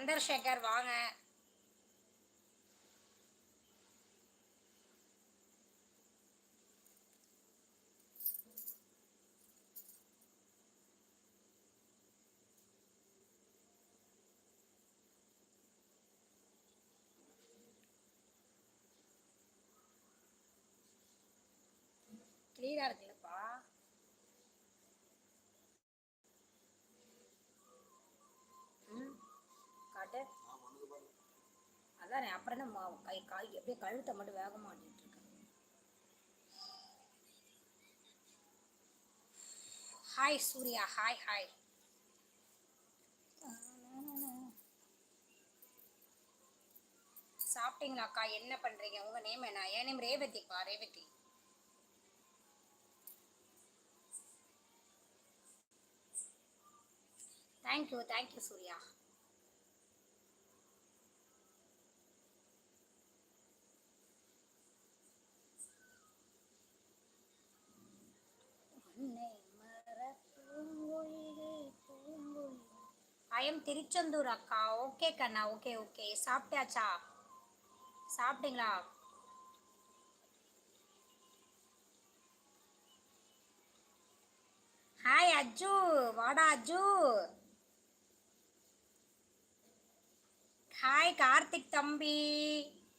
சந்திரசேகர் வாங்க. அதான் அப்புறம் என்ன மாவு கை காய் அப்படியே கழுத்தை மட்டும் வேக மாட்டிட்டு இருக்கேன். ஹாய் சூர்யா ஹாய் ஹாய் சாப்பிட்டீங்களாக்கா? என்ன பண்றீங்க? உங்க நேம் என்ன? என் name ரேவதிப்பா Revathi. Thank you thank you Surya I'm Tiruchendur அக்கா. ஓகே கண்ணா. ஓகே ஓகே சாப்பிட்டாச்சா? சாப்பிட்டீங்களா? ஹாய் அஜு. வாடா அஜு. ஹாய் கார்த்திக் தம்பி.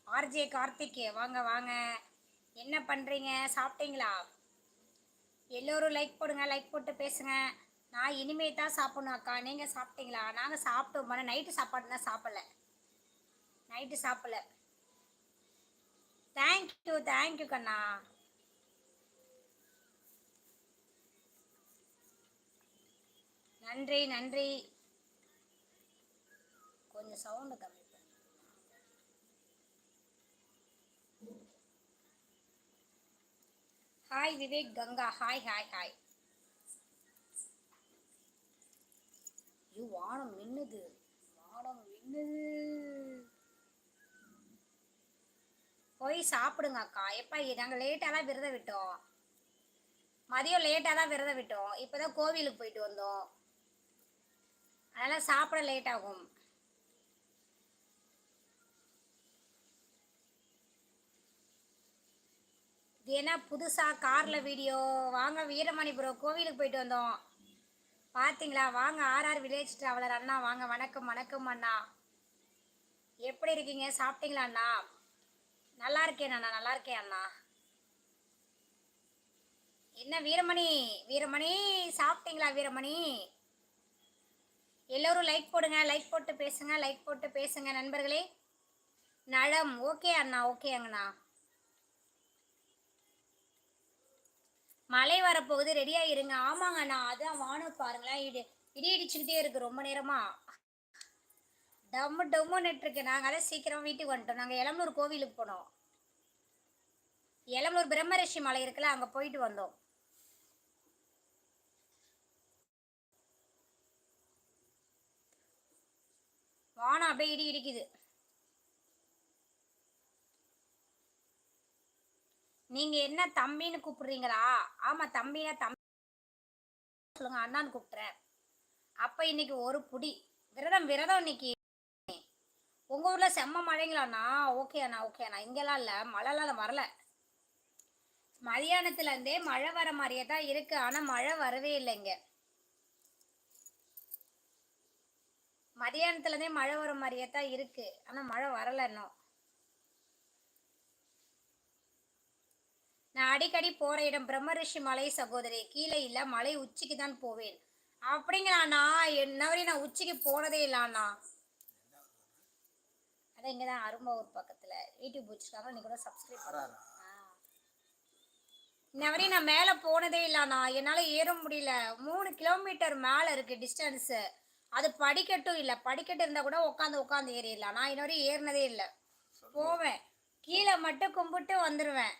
ஆர்ஜே கார்த்திக். வாங்க வாங்க. என்ன பண்ணுறீங்க சாப்பிட்டீங்களா? எல்லோரும் லைக் போடுங்க லைக் போட்டு பேசுங்க. நான் இனிமே தான் சாப்பிடணும் அக்கா. நீங்கள் சாப்பிட்டீங்களா? நாங்கள் சாப்பிட்டோம். ஆனால் நைட்டு சாப்பாடு தான் சாப்பிடல. நைட்டு சாப்பிடல. தேங்க்யூ தேங்க்யூ கண்ணா. நன்றி நன்றி. கொஞ்சம் சவுண்டு கம்மி hi Vivek Ganga hi hi hi ஐயோ வானம் மின்னுது வானம் மின்னுது போய் சாப்பிடுங்க அக்கா. எப்பா நாங்கள் லேட்டாக தான் விரதம் விட்டோம். மதியம் லேட்டாக தான் விரதம் விட்டோம். இப்போ தான் கோவிலுக்கு போயிட்டு வந்தோம். அதனால் சாப்பிட லேட் ஆகும். இது என்ன புதுசாக காரில் வீடியோ வாங்க வீரமணி ப்ரோ கோவிலுக்கு போயிட்டு வந்தோம். பார்த்தீங்களா வாங்க ஆர்ஆர் வில்லேஜ் ட்ராவலர் அண்ணா வாங்க வணக்கம் வணக்கம் அண்ணா. எப்படி இருக்கீங்க? சாப்பிட்டீங்களா அண்ணா? நல்லா இருக்கேன் அண்ணா நல்லா இருக்கேன் அண்ணா. என்ன வீரமணி? வீரமணி சாப்பிட்டீங்களா வீரமணி? எல்லோரும் லைக் போடுங்க லைக் போட்டு பேசுங்க லைக் போட்டு பேசுங்க நண்பர்களே. நலம் ஓகே அண்ணா ஓகே மழை வரப்போகுது ரெடியா இருங்க. ஆமாங்க அண்ணா அதான் வானம் பாருங்களேன். இடி இடி இடிச்சுக்கிட்டே இருக்கு ரொம்ப நேரமா. டம்மு டம்மு நெட்ருக்கு நாங்கள் அதான் சீக்கிரம் வீட்டுக்கு வந்துட்டோம். நாங்கள் எளம்பலூர் கோவிலுக்கு போனோம். எளம்பலூர் பிரம்மரிஷி மலை இருக்குல்ல அங்கே போயிட்டு வந்தோம். வானம் அப்படியே இடி இடிக்குது. நீங்க என்ன தம்பின்னு கூப்பிடுறீங்களா? ஆமா தம்பினா தம்பி. சொல்லுங்க அண்ணான்னு கூப்பிட்டுறேன். அப்ப இன்னைக்கு ஒரு புடி. விரதம் விரதம் இன்னைக்கு. உங்க ஊர்ல செம்ம மழைங்களாண்ணா. ஓகே அண்ணா ஓகே அண்ணா. இங்கெல்லாம் இல்ல மழைலாம் வரல. மதியானத்துல இருந்தே மழை வர மாதிரியே தான் இருக்கு. ஆனா மழை வரவே இல்லை இங்க. மதியானத்துல இருந்தே மழை வர மாதிரியே தான் இருக்கு. ஆனா மழை வரல இன்னும். நான் அடிக்கடி போற இடம் பிரம்மரிஷி மலை சகோதரி கீழே இல்ல மலை உச்சிக்கு தான் போவேன். அப்படிங்களாண்ணா என்ன வரையும் நான் உச்சிக்கு போனதே இல்லண்ணா அதான் இங்கதான் அரும்பாவூர் பக்கத்துல. யூடியூப் வச்சிருக்காங்க நீ கூட சப்ஸ்கிரைப் பண்ணலாம் இன்ன வரையும் நான் மேலே போனதே இல்லைண்ணா என்னால் ஏற முடியல. மூணு கிலோமீட்டர் மேலே இருக்கு டிஸ்டன்ஸு அது படிக்கட்டும் இல்லை. படிக்கட்டு இருந்தால் கூட உட்காந்து உட்காந்து ஏறிடலாம் நான் இன்ன வரையும் ஏறினதே இல்லை. போவேன். கீழே மட்டும் கும்பிட்டு வந்துடுவேன்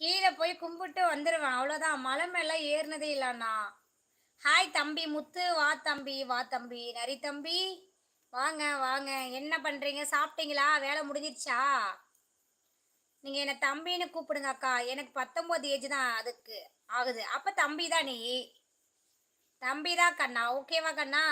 கீழே போய் கும்பிட்டு வந்துடுவேன் அவ்வளோதான் மலை மேலே ஏறினதே இல்லைண்ணா ஹாய் தம்பி முத்து. வா தம்பி வா தம்பி. நரி தம்பி. வாங்க வாங்க. என்ன பண்ணுறீங்க சாப்பிட்டீங்களா? வேலை முடிஞ்சிருச்சா? நீங்கள் என்னை தம்பின்னு கூப்பிடுங்க அக்கா. எனக்கு பத்தொம்போது ஏஜ் தான் அதுக்கு. ஆகுது. அப்போ தம்பி தான் நீ. தம்பி தான் கண்ணா. ஓகேவா கண்ணா?